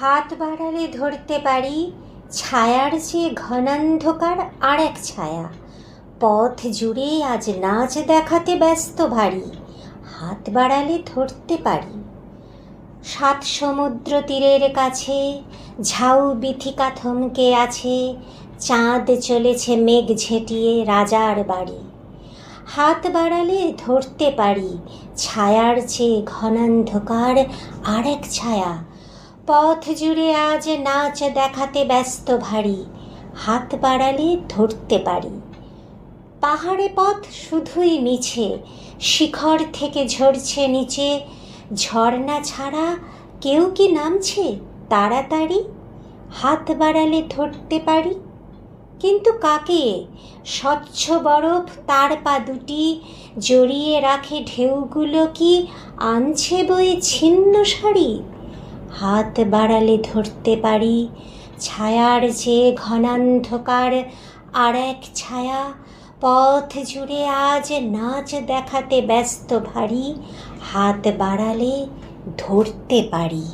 হাত বাড়ালে ধরতে পারি, ছায়ার চেয়ে ঘনান্ধকার আর এক ছায়া। পথ জুড়ে আজ নাচ দেখাতে ব্যস্ত ভারী, হাত বাড়ালে ধরতে পারি। সাত সমুদ্র তীরের কাছে ঝাউ বিথিকা থমকে আছে, চাঁদ চলেছে মেঘ ঝেঁটিয়ে রাজার বাড়ি। হাত বাড়ালে ধরতে পারি, ছায়ার চেয়ে ঘনান্ধকার আর এক ছায়া পথ জুড়ে আজ নাচ দেখাতে ব্যস্ত ভারী, হাত বাড়ালে ধরতে পারি। পাহাড়ে পথ শুধুই মিছে, শিখর থেকে ঝরছে নিচে, ঝর্ণা ছাড়া কেউ কি নামছে তাড়াতাড়ি? হাত বাড়ালে ধরতে পারি? কিন্তু কাকে? স্বচ্ছ বরফ তার পা দুটি, জড়িয়ে রাখে ঢেউগুলো কি আনছে বয়ে ছিন্ন শাড়ি হাত বাড়ালে ধরতে পারি। ছায়ার যে ঘনান্ধকার আর এক ছায়া, পথ জুড়ে আজ নাচ দেখাতে ব্যস্ত ভারী। হাত বাড়ালে ধরতে পারি।